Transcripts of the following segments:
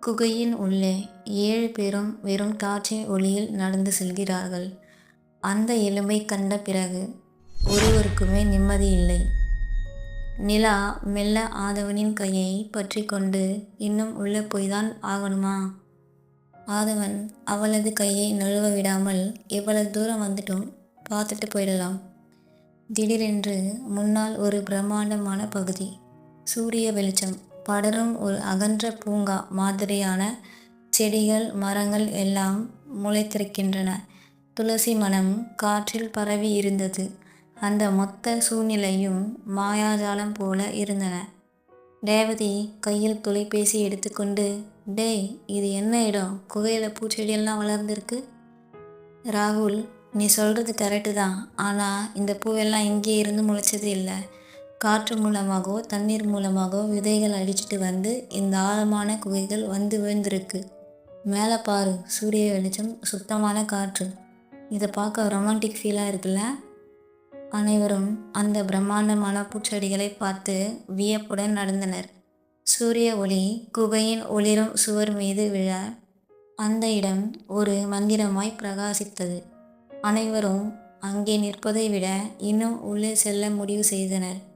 குகையின் உள்ளே ஏழு பேரும் வெறும் டார்ச்சின் ஒளியில் நடந்து செல்கிறார்கள். அந்த எலும்பை கண்ட பிறகு ஒருவருக்குமே நிம்மதியில்லை. நிலா மெல்ல ஆதவனின் கையை பற்றி கொண்டு இன்னும் உள்ளே போய்தான் ஆகணுமா? ஆதவன் அவளது கையை நழுவ விடாமல் எவ்வளவு தூரம் வந்துட்டோம் பார்த்துட்டு போயிடலாம். திடீரென்று முன்னால் ஒரு பிரம்மாண்டமான பகுதி. சூரிய வெளிச்சம் படரும் ஒரு அகன்ற பூங்கா மாதிரியான செடிகள் மரங்கள் எல்லாம் முளைத்திருக்கின்றன. துளசி மணம் காற்றில் பரவி இருந்தது. அந்த மொத்த சூழ்நிலையும் மாயாஜாலம் போல இருந்தன. ரேவதி கையில் தொலைபேசி எடுத்துக்கொண்டு டேய் இது என்ன இடம் குகையில் பூச்செடியெல்லாம் வளர்ந்துருக்கு ராகுல் நீ சொல்கிறது கரெக்டு தான் ஆனால் இந்த பூவெல்லாம் இங்கே இருந்து முளைச்சது இல்லை காற்று மூலமாகவோ தண்ணீர் மூலமாகவோ விதைகள் அடிச்சுட்டு வந்து இந்த ஆழமான குகைகள் வந்து விழுந்திருக்கு. மேலே பாரு சூரிய வெளிச்சம் சுத்தமான காற்று. இதை பார்க்க ரொமான்டிக் ஃபீலாக இருக்குல்ல. அனைவரும் அந்த பிரம்மாண்டமான பூச்செடிகளை பார்த்து வியப்புடன் நடந்தனர். சூரிய ஒளி குகையின் ஒளிரும் சுவர் மீது விழ அந்த இடம் ஒரு மந்திரமாய் பிரகாசித்தது. அனைவரும் அங்கே நிற்பதை விட இன்னும் உள்ளே செல்ல முடிவு செய்தனர்.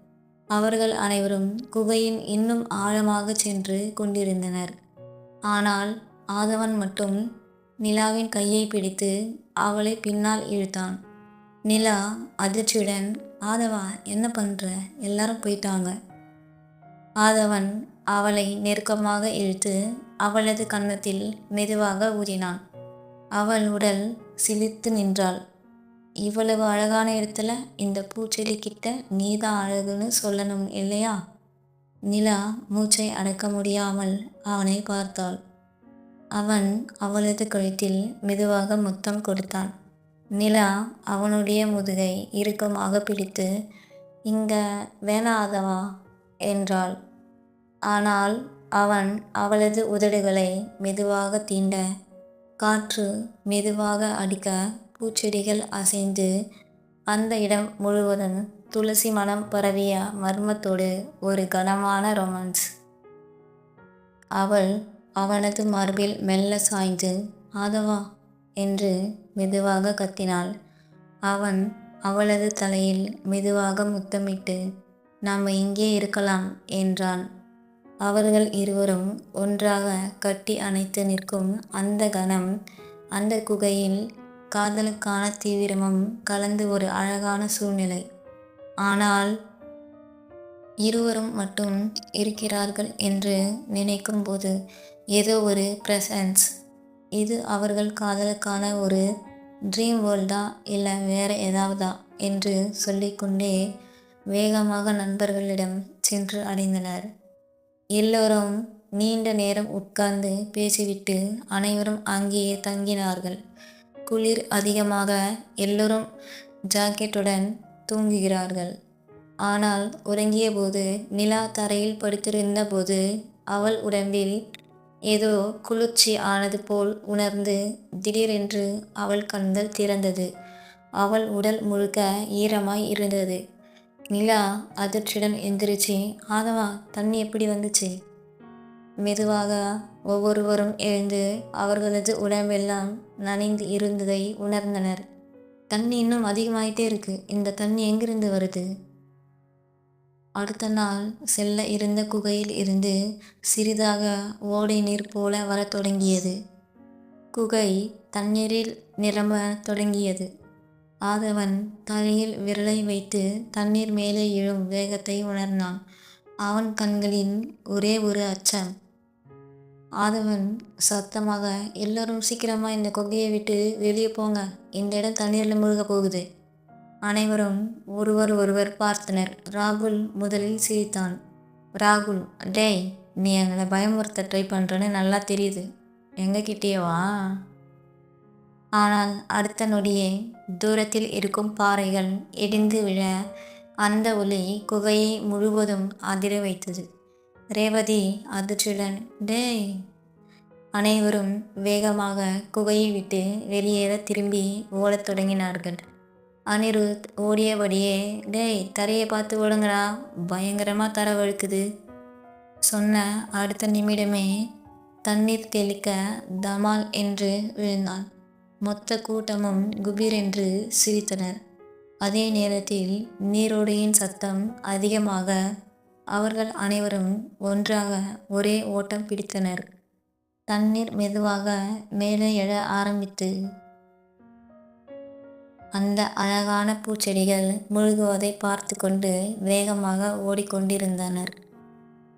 அவர்கள் அனைவரும் குகையின் இன்னும் ஆழமாகச் சென்று கொண்டிருந்தனர். ஆனால் ஆதவன் மட்டும் நிலாவின் கையை பிடித்து அவளை பின்னால் இழுத்தான். நிலா அதிர்ச்சியுடன் ஆதவா என்ன பண்ற எல்லாரும் போயிட்டாங்க. ஆதவன் அவளை நெருக்கமாக இழுத்து அவளது கன்னத்தில் மெதுவாக ஊறினான் அவள் உடல் சிலித்து நின்றாள். இவ்வளவு அழகான இடத்துல இந்த பூச்செடி கிட்ட நீதான் அழகுன்னு சொல்லணும் இல்லையா? நிலா மூச்சை அடக்க முடியாமல் அவனை பார்த்தாள். அவன் அவளது கழுத்தில் மெதுவாக முத்தம் கொடுத்தான். நிலா அவனுடைய முதுகை இறுக்கமாக பிடித்து இங்க வேணாதவா என்றாள். ஆனால் அவன் அவளது உதடுகளை மெதுவாக தீண்ட காற்று மெதுவாக அடிக்க பூச்செடிகள் அசைந்து அந்த இடம் முழுவதும் துளசி மணம் பரவிய மர்மத்தோடு ஒரு கனமான ரொமான்ஸ். அவள் அவனது மார்பில் மெல்ல சாய்ந்து ஆதவா என்று மெதுவாக கத்தினாள். அவன் அவளது தலையில் மெதுவாக முத்தமிட்டு நாம் இங்கே இருக்கலாம் என்றான். அவர்கள் இருவரும் ஒன்றாக கட்டி அணைத்து நிற்கும் அந்த கணம் அந்த குகையில் காதலுக்கான தீவிரமும் கலந்து ஒரு அழகான சூழ்நிலை. ஆனால் இருவரும் மட்டும் இருக்கிறார்கள் என்று நினைக்கும் போது ஏதோ ஒரு பிரசன்ஸ். இது அவர்கள் காதலுக்கான ஒரு ட்ரீம் வேர்ல்டா இல்லை வேற ஏதாவதா என்று சொல்லிக்கொண்டே வேகமாக நண்பர்களிடம் சென்று அடைந்தனர். எல்லோரும் நீண்ட நேரம் உட்கார்ந்து பேசிவிட்டு அனைவரும் அங்கேயே தங்கினார்கள். குளிர் அதிகமாக எல்லோரும் ஜாக்கெட்டுடன் தூங்குகிறார்கள். ஆனால் உறங்கியபோது நிலா தரையில் படுத்திருந்த போது அவள் உடம்பில் ஏதோ குளிர்ச்சி ஆனது போல் உணர்ந்து திடீரென்று அவள் கண்கள் திறந்தது. அவள் உடல் முழுக்க ஈரமாய் இருந்தது. நிலா அதிர்ச்சியுடன் எந்திரிச்சு ஆதவா தண்ணி எப்படி வந்துச்சு? மெதுவாக ஒவ்வொருவரும் எழுந்து அவர்களது உடம்பெல்லாம் நனைந்து இருந்ததை உணர்ந்தனர். தண்ணி இன்னும் அதிகமாயிட்டே இருக்கு. இந்த தண்ணி எங்கிருந்து வருது? அடுத்த நாள் செல்ல இருந்த குகையில் இருந்து சிறிதாக ஓடை நீர் போல வரத் தொடங்கியது. குகை தண்ணீரில் நிரம்ப தொடங்கியது. ஆதவன் தலையில் விரலை வைத்து தண்ணீர் மேலே எழும் வேகத்தை உணர்ந்தான். அவன் கண்களின் ஒரே ஒரு அச்சம். ஆதவன் சத்தமாக எல்லாரும் சீக்கிரமா இந்த குகையை விட்டு வெளியே போங்க. இந்த இடம் தண்ணீரில் முழுக போகுது. அனைவரும் ஒருவர் ஒருவர் பார்த்தனர். ராகுல் முதலில் சிரித்தான். ராகுல் டேய் நீ எங்களை பயமுறுத்த ட்ரை பண்ணுறேன்னு நல்லா தெரியுது. எங்ககிட்டயே வா. ஆனால் அடுத்த நொடியே தூரத்தில் இருக்கும் பாறைகள் இடிந்து விழ அந்த ஒளி குகையை முழுவதும் அதிர வைத்தது. ரேவதி அதிர்ச்சியுடன் டேய். அனைவரும் வேகமாக குகையை விட்டு வெளியேற திரும்பி ஓடத் தொடங்கினார்கள். அனிருத் ஓடியபடியே டேய் தரையை பார்த்து ஓடுங்கடா பயங்கரமாக தர வழுக்குது. சொன்ன அடுத்த நிமிடமே தண்ணீர் தெளிக்க தமால் என்று விழுந்தான். மொத்த கூட்டமும் குபீர் என்று சிரித்தனர். அதே நேரத்தில் நீரோடையின் சத்தம் அதிகமாக அவர்கள் அனைவரும் ஒன்றாக ஒரே ஓட்டம் பிடித்தனர். தண்ணீர் மெதுவாக மேலே எழ ஆரம்பித்து அந்த அழகான பூச்செடிகள் முழுகுவதை பார்த்து கொண்டு வேகமாக ஓடிக்கொண்டிருந்தனர்.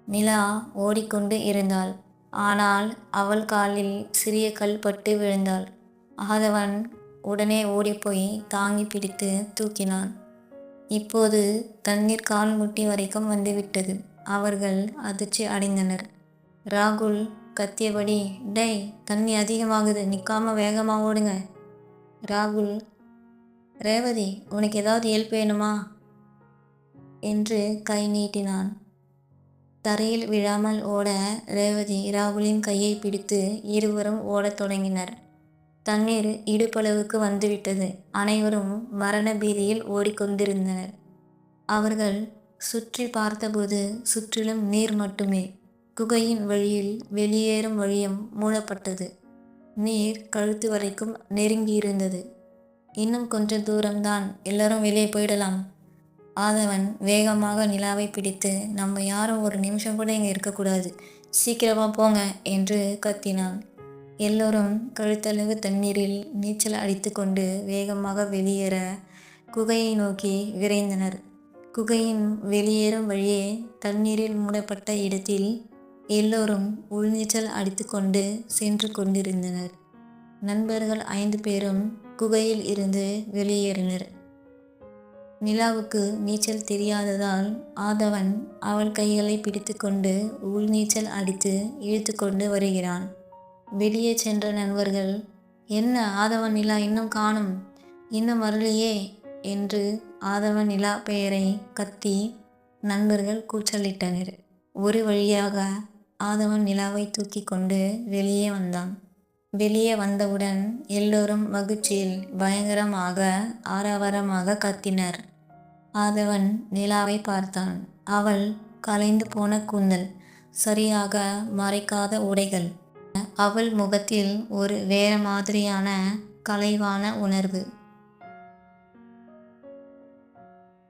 நிலா ஓடிக்கொண்டு இருந்தாள். ஆனால் அவள் காலில் சிறிய கல் பட்டு விழுந்தாள். ஆதவன் உடனே ஓடிப்போய் தாங்கி பிடித்து தூக்கினான். இப்போது தண்ணீர் கால் முட்டி வரைக்கும் வந்துவிட்டது. அவர்கள் அதிர்ச்சி அடைந்தனர். ராகுல் கத்தியபடி டேய் தண்ணி அதிகமாகுது நிற்காம வேகமாக ஓடுங்க. ராகுல் ரேவதி உனக்கு ஏதாவது ஹெல்ப் வேணுமா? என்று கை நீட்டினான். தரையில் விழாமல் ஓட ரேவதி ராகுலின் கையை பிடித்து இருவரும் ஓடத் தொடங்கினர். தண்ணீர் இடுப்பளவுக்கு வந்துவிட்டது. அனைவரும் மரண பீதியில் ஓடிக்கொண்டிருந்தனர். அவர்கள் சுற்றி பார்த்தபோது சுற்றிலும் நீர் மட்டுமே. குகையின் வழியில் வெளியேறும் வழியும் மூடப்பட்டது. நீர் கழுத்து வரைக்கும் நெருங்கியிருந்தது. இன்னும் கொஞ்ச தூரம்தான் எல்லாரும் வெளியே போயிடலாம். ஆதவன் வேகமாக நிலாவை பிடித்து நம்ம யாரும் ஒரு நிமிஷம் கூட இங்கே இருக்கக்கூடாது. சீக்கிரமாக போங்க என்று கத்தினான். எல்லோரும் கழுத்தளவு தண்ணீரில் நீச்சல் அடித்துக்கொண்டு வேகமாக வெளியேற குகையை நோக்கி விரைந்தனர். குகையின் வெளியேறும் வழியே தண்ணீரில் மூடப்பட்ட இடத்தில் எல்லோரும் உள்நீச்சல் அடித்துக்கொண்டு சென்று கொண்டிருந்தனர். நண்பர்கள் ஐந்து பேரும் குகையில் இருந்து வெளியேறினர். நிலாவுக்கு நீச்சல் தெரியாததால் ஆதவன் அவள் கைகளை பிடித்துக்கொண்டு உள்நீச்சல் அடித்து இழுத்துக்கொண்டு வருகிறான். வெளியே சென்ற நண்பர்கள் என்ன ஆதவன் நிலா இன்னும் காணும் இன்னும் வரலையே என்று ஆதவன் நிலா பெயரை கத்தி நண்பர்கள் கூச்சலிட்டனர். ஒரு வழியாக ஆதவன் நிலாவை தூக்கி கொண்டு வெளியே வந்தான். வெளியே வந்தவுடன் எல்லோரும் மகிழ்ச்சியில் பயங்கரமாக ஆரவாரமாக கத்தினர். ஆதவன் நிலாவை பார்த்தான். அவள் கலைந்து போன கூந்தல். சரியாக மறைக்காத உடைகள். அவள் முகத்தில் ஒரு வேற மாதிரியான கலைவான உணர்வு.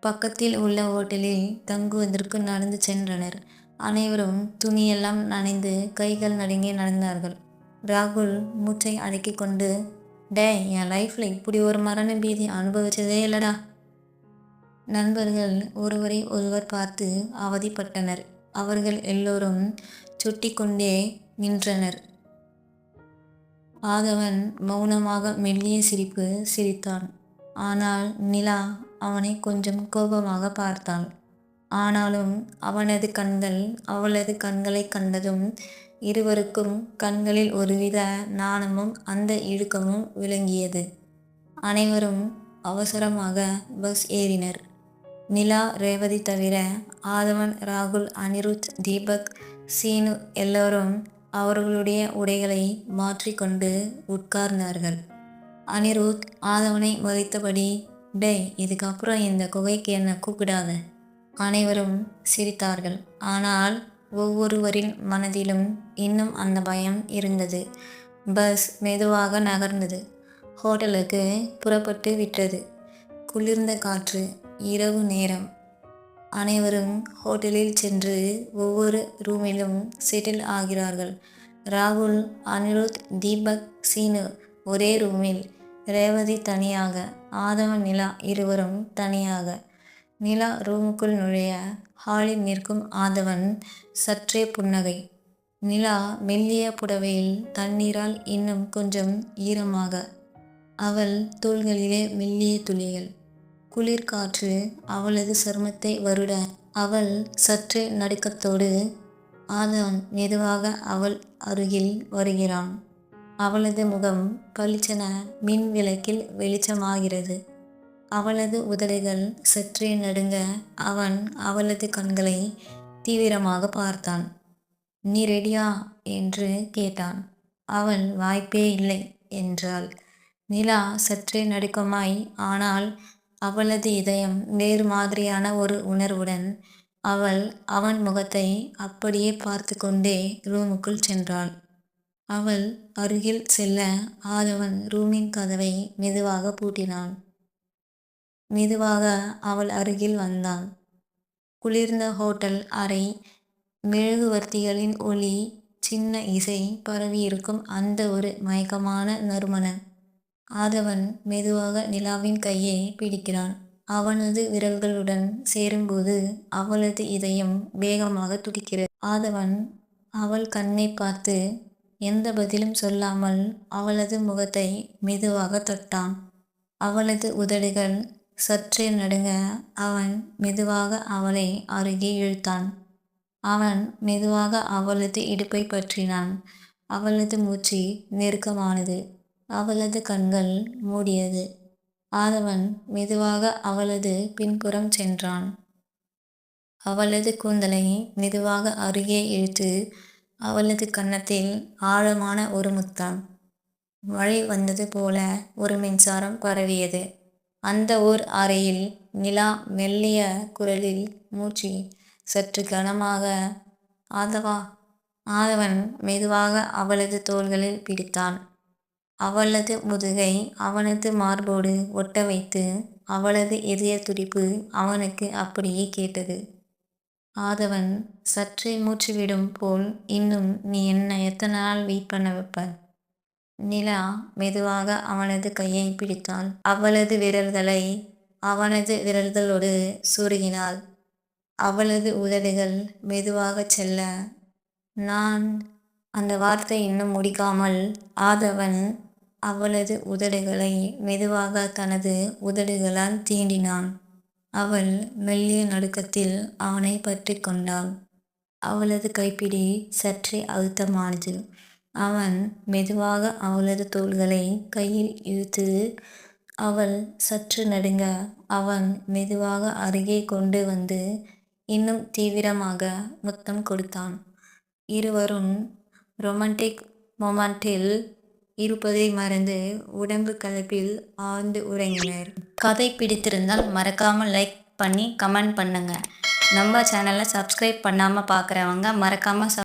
பக்கத்தில் உள்ள ஓட்டலில் தங்குவதற்கு நடந்து சென்றனர். அனைவரும் துணியெல்லாம் நனைந்து கைகள் நடுங்கி நடந்தார்கள். ராகுல் மூச்சை அடக்கிக் கொண்டு டே என் லைஃப்ல இப்படி ஒரு மரண பீதி அனுபவிச்சதே இல்லடா. நண்பர்கள் ஒருவரை ஒருவர் பார்த்து அவதிப்பட்டனர். அவர்கள் எல்லோரும் சுட்டி கொண்டே நின்றனர். ஆதவன் மௌனமாக மெல்லிய சிரிப்பு சிரித்தான். ஆனால் நிலா அவனை கொஞ்சம் கோபமாக பார்த்தாள். ஆனாலும் அவனது கண்கள் அவளது கண்களைக் கண்டதும் இருவருக்கும் கண்களில் ஒருவித நாணமும் அந்த இழுக்கமும் விளங்கியது. அனைவரும் அவசரமாக பஸ் ஏறினர். நிலா ரேவதி தவிர ஆதவன் ராகுல் அனிருத் தீபக் சீனு எல்லோரும் அவர்களுடைய உடைகளை மாற்றிக்கொண்டு உட்கார்ந்தார்கள். அனிருத் ஆதவனை முறைத்தபடி டே இதுக்கப்புறம் இந்த குகைக்கு என்ன கூப்பிடாத. அனைவரும் சிரித்தார்கள். ஆனால் ஒவ்வொருவரின் மனதிலும் இன்னும் அந்த பயம் இருந்தது. பஸ் மெதுவாக நகர்ந்தது. ஹோட்டலுக்கு புறப்பட்டு விட்டது. குளிர்ந்த காற்று. இரவு நேரம். அனைவரும் ஹோட்டலில் சென்று ஒவ்வொரு ரூமிலும் செட்டில் ஆகிறார்கள். ராகுல் அனிருத் தீபக் சீனு ஒரே ரூமில். ரேவதி தனியாக. ஆதவன் நிலா இருவரும் தனியாக. நிலா ரூமுக்குள் நுழைய ஹாலில் நிற்கும் ஆதவன் சற்றே புன்னகை. நிலா மெல்லிய புடவையில் தண்ணீரால் இன்னும் கொஞ்சம் ஈரமாக. அவள் தோள்களிலே மெல்லிய துளிகள். குளிர்காற்று அவளது சருமத்தை வருட அவள் சற்றே நடுக்கத்தோடு ஆதவன் மெதுவாக அவள் அருகில் வருகிறான். அவளது முகம் பளிச்சென மின் விளக்கில் வெளிச்சமாகிறது. அவளது உதடுகள் சற்றே நடுங்க அவன் அவளது கண்களை தீவிரமாக பார்த்தான். நீ ரெடியா? என்று கேட்டான். அவள் வாய்ப்பே இல்லை என்றாள். நிலா சற்றே நடுக்கமாய் ஆனால் அவளது இதயம் வேறு மாதிரியான ஒரு உணர்வுடன் அவள் அவன் முகத்தை அப்படியே பார்த்து கொண்டே ரூமுக்குள் சென்றாள். அவள் அருகில் செல்ல ஆதவன் ரூமின் கதவை மெதுவாக பூட்டினான். மெதுவாக அவள் அருகில் வந்தான். குளிர்ந்த ஹோட்டல் அறை மெழுகுவர்த்திகளின் ஒளி சின்ன இசை பரவியிருக்கும் அந்த ஒரு மயக்கமான நறுமணம். ஆதவன் மெதுவாக நிலாவின் கையை பிடிக்கிறான். அவனது விரல்களுடன் சேரும்போது அவளது இதயம் வேகமாக துடிக்கிறது. ஆதவன் அவள் கண்ணை பார்த்து எந்த பதிலும் சொல்லாமல் அவளது முகத்தை மெதுவாக தொட்டான். அவளது உதடுகள் சற்றே நடுங்க அவன் மெதுவாக அவளை அருகே இழுத்தான். அவன் மெதுவாக அவளது இடுப்பை பற்றினான். அவளது மூச்சு நெருக்கமானது. அவளது கண்கள் மூடியது. ஆதவன் மெதுவாக அவளது பின்புறம் சென்றான். அவளது கூந்தலை மெதுவாக அருகே இழுத்து அவளது கன்னத்தில் ஆழமான ஒரு முத்தம். மழை வந்தது போல ஒரு மின்சாரம் பரவியது. அந்த ஓர் அறையில் நிலா மெல்லிய குரலில் மூச்சு சற்று கனமாக ஆதவா? ஆதவன் மெதுவாக அவளது தோள்களில் பிடித்தான். அவளது முதுகை அவனது மார்போடு ஒட்ட வைத்து அவளது இதய துடிப்பு அவனுக்கு அப்படியே கேட்டது. ஆதவன் சற்றே மூச்சு விடும் போல் இன்னும் நீ என்ன எத்தனை நாள் வெயிட் பண்ண வைப்ப? நிலா மெதுவாக அவனது கையை பிடித்தாள். அவளது விரல்களை அவனது விரல்களோடு சுருகினாள். அவளது உதடுகள் மெதுவாக செல்ல நான் அந்த வார்த்தை இன்னும் முடிக்காமல் ஆதவன் அவளது உதடுகளை மெதுவாக தனது உதடுகளால் தீண்டினான். அவள் மெல்லிய நடுக்கத்தில் அவனை பற்றி கொண்டாள். அவளது கைப்பிடி சற்றே அழுத்தமானது. அவன் மெதுவாக அவளது தோள்களை கையில் இழுத்து அவள் சற்று நடுங்க அவன் மெதுவாக அருகே கொண்டு வந்து இன்னும் தீவிரமாக முத்தம் கொடுத்தான். இருவரும் ரொமான்டிக் மொமெண்டில் இருப்பதை மறந்து உடம்பு கலப்பில் ஆழ்ந்து உறங்கினர். கதை பிடித்திருந்தால் மறக்காமல் லைக் பண்ணி கமெண்ட் பண்ணுங்க. நம்ம சேனலை சப்ஸ்கிரைப் பண்ணாமல் பார்க்குறவங்க மறக்காமல்